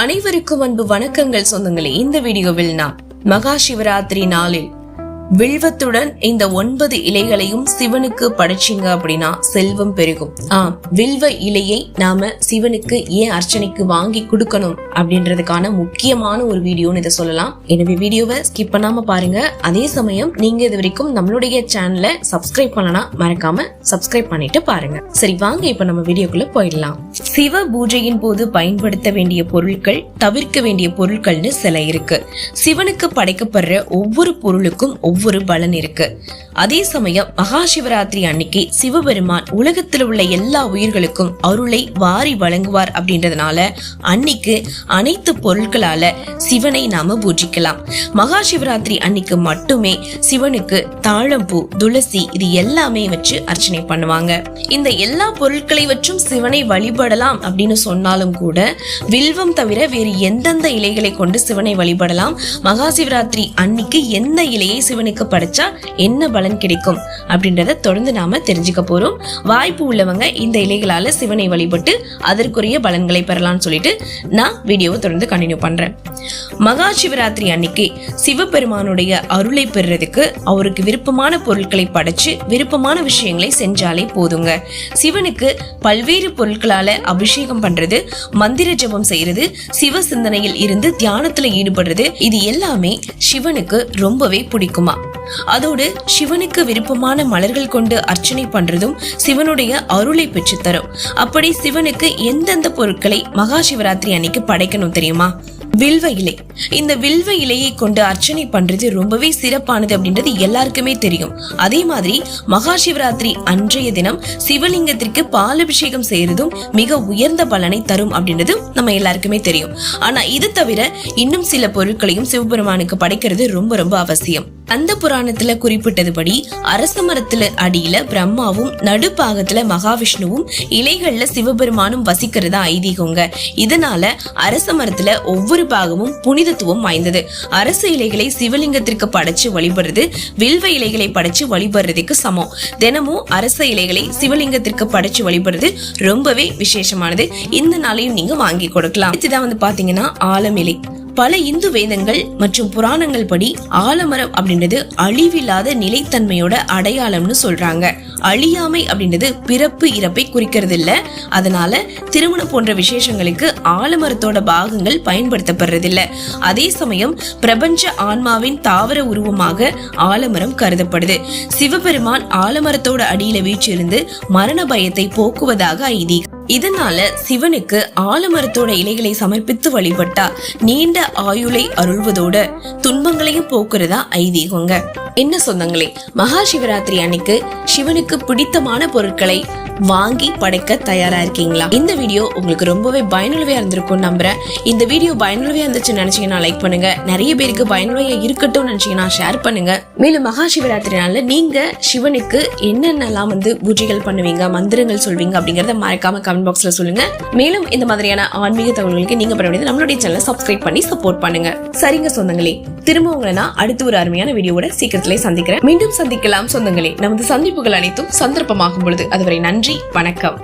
அனைவருக்கும் அன்பு வணக்கங்கள் சொந்தங்களே. இந்த வீடியோவில் நாம் மகா சிவராத்திரி நாளில் வில்வத்துடன் இந்த ஒன்பது இலைகளையும் சிவனுக்கு படைச்சிங்க அப்படின்னா செல்வம் பெருகும். ஆம் வில்வ இலையை நாம சிவனுக்கு ஏன் அர்ச்சனைக்கு வாங்கி கொடுக்கணும் அப்படின்றதுக்கான முக்கியமான ஒரு வீடியோன்னு இதை சொல்லலாம். எனவே வீடியோவை ஸ்கிப் பண்ணாம பாருங்க. அதே சமயம் நீங்க இது வரைக்கும் நம்மளுடைய சேனலை சப்ஸ்கிரைப் பண்ணனா மறக்காம சப்ஸ்கிரைப் பண்ணிட்டு பாருங்க. சரி வாங்க இப்ப நம்ம வீடியோக்குள்ள போயிடலாம். சிவ பூஜையின் போது பயன்படுத்த வேண்டிய பொருட்கள் தவிர்க்க வேண்டிய பொருட்கள்னு சில இருக்கு. சிவனுக்கு படைக்கப்படுற ஒவ்வொரு பொருளுக்கும் ஒவ்வொரு பலன் இருக்கு. அதே சமயம் மகா சிவராத்திரி அன்னைக்கு சிவபெருமான் உலகத்தில் உள்ள எல்லா உயிர்களுக்கும் அருளை வாரி வழங்குவார் அப்படின்றதுனால அன்னைக்கு அனைத்து பொருட்களால சிவனை நாம பூஜிக்கலாம். மகா சிவராத்திரி அன்னைக்கு மட்டுமே சிவனுக்கு தாழம்பூ துளசி இது எல்லாமே வச்சு அர்ச்சனை பண்ணுவாங்க. இந்த எல்லா பொருட்களை வச்சும் சிவனை வழிபடலாம் அப்படின்னு சொன்னாலும் கூட வில்வம் தவிர வேறு எந்தெந்த இலைகளை கொண்டு சிவனை வழிபடலாம்? மகா சிவராத்திரி அன்னைக்கு எந்த இலையை சிவனுக்கு படைச்சா என்ன பலன் கிடைக்கும்? அப்படின்றத தொடர்ந்து நாம தெரிஞ்சுக்க போறோம். வாய்ப்பு உள்ளவங்க இந்த இலைகளால சிவனை வழிபட்டு அதற்குரிய பலன்களை பெறலாம்னு சொல்லிட்டு நான் வீடியோவை தொடர்ந்து கண்டினியூ பண்றேன். மகா சிவராத்திரி அன்னைக்கு சிவபெருமானுடைய அருளை பெறுறதுக்கு அவருக்கு விருப்பமான பொருட்களை படைச்சு விருப்பமான விஷயங்களை செஞ்சாலே போதுங்க. சிவனுக்கு பல்வேறு பொருட்களால அபிஷேகம் பண்றது மந்திர ஜபம் செய்யறது சிவ சிந்தனையில் இருந்து தியானத்துல ஈடுபடுறது இது எல்லாமே சிவனுக்கு ரொம்பவே பிடிக்குமா? அதோடு சிவனுக்கு விருப்பமான மலர்கள் கொண்டு அர்ச்சனை பண்றதும் சிவனுடைய அருளை பெற்று தரும் அப்படி சிவனுக்கு எந்தெந்த பொருட்களை மகா சிவராத்திரி அன்னைக்கு படைக்கணும் தெரியுமா? வில்வ இலை இந்த வில்வ இலையை கொண்டு அர்ச்சனை பண்றது ரொம்பவே சிறப்பானது அப்படின்றது எல்லாருக்குமே தெரியும். அதே மாதிரி மகா சிவராத்திரி அன்றைய தினம் சிவலிங்கத்திற்கு பாலபிஷேகம் செய்யறதும் மிக உயர்ந்த பலனை தரும் அப்படின்றது நம்ம எல்லாருக்குமே தெரியும். ஆனா இது தவிர இன்னும் சில பொருட்களையும் சிவபெருமானுக்கு படைக்கிறது ரொம்ப ரொம்ப அவசியம். அந்த புராணத்துல குறிப்பிட்டதுபடி அரச மரத்துல அடியில பிரம்மாவும் நடுப்பாகத்துல மகாவிஷ்ணுவும் இலைகள்ல சிவபெருமானும் வசிக்கிறதா ஐதீகங்க. இதனால அரச மரத்துல ஒவ்வொரு பாகமும் புனிதத்துவம் வாய்ந்தது. அரச இலைகளை சிவலிங்கத்திற்கு படைச்சு வழிபடுறது வில்வ இலைகளை படைச்சு வழிபடுறதுக்கு சமம். தினமும் அரச இலைகளை சிவலிங்கத்திற்கு படைச்சு வழிபடுறது ரொம்பவே விசேஷமானது. இந்த நாளையும் நீங்க வாங்கி கொடுக்கலாம். இதுதான் வந்து பாத்தீங்கன்னா ஆலமிலை. பல இந்து வேதங்கள் மற்றும் புராணங்கள் படி ஆலமரம் அப்படின்றது அழிவில்லாத நிலைத்தன்மையோட அடையாளம்னு சொல்றாங்க. அழியாமை அப்படின்றது பிறப்பு இறப்பை குறிக்கிறது இல்ல அதனால திருமணம் போன்ற விசேஷங்களுக்கு ஆலமரத்தோட பாகங்கள் பயன்படுத்தப்படுறது இல்ல அதே சமயம் பிரபஞ்ச ஆன்மாவின் தாவர உருவமாக ஆலமரம் கருதப்படுது. சிவபெருமான் ஆலமரத்தோட அடியில வீற்றிருந்து மரண பயத்தை போக்குவதாக ஐதீகம். இதனால சிவனுக்கு ஆலமரத்தோட இலைகளை சமர்ப்பித்து வழிபட்டா நீண்ட ஆயுளை அருள்வதோட துன்பங்களையும் போக்குறதா ஐதீகங்க. என்ன சொந்தங்களே மகா சிவராத்திரி அன்னைக்கு சிவனுக்கு பிடித்தமான பொருட்களை வாங்கி படைக்க தயாரா இருக்கீங்களா? இந்த வீடியோ உங்களுக்கு ரொம்பவே பயனுள்ளவையா இருந்திருக்கும் நம்புறேன். இந்த வீடியோ பயனுள்ளவையா இருந்துச்சு நினைச்சீங்கன்னா லைக் பண்ணுங்க. நிறைய பேருக்கு பயனுள்ளவையா இருக்கட்டும் நினைச்சீங்கன்னா ஷேர் பண்ணுங்க. மேலும் மகா சிவராத்திரி நாள்ல நீங்க சிவனுக்கு என்னென்னலாம் வந்து பூஜைகள் பண்ணுவீங்க மந்திரங்கள் சொல்வீங்க அப்படிங்கறத மறக்காம கமெண்ட் பாக்ஸ்ல சொல்லுங்க. மேலும் இந்த மாதிரியான ஆன்மீக தகவல்களுக்கு நீங்க பண்ண வேண்டியது நம்மளுடைய சேனலை சப்ஸ்கிரைப் பண்ணி சப்போர்ட் பண்ணுங்க. சரிங்க சொந்தங்களே திரும்ப உங்களை நான் அடுத்த ஒரு அருமையான வீடியோட சீக்கிரத்திலே சந்திக்கிறேன். மீண்டும் சந்திக்கலாம் சொந்தங்களே. நமது சந்திப்புகள் அனைத்தும் சந்தர்ப்பமாகும் பொழுது. அதுவரை நன்றி வணக்கம்.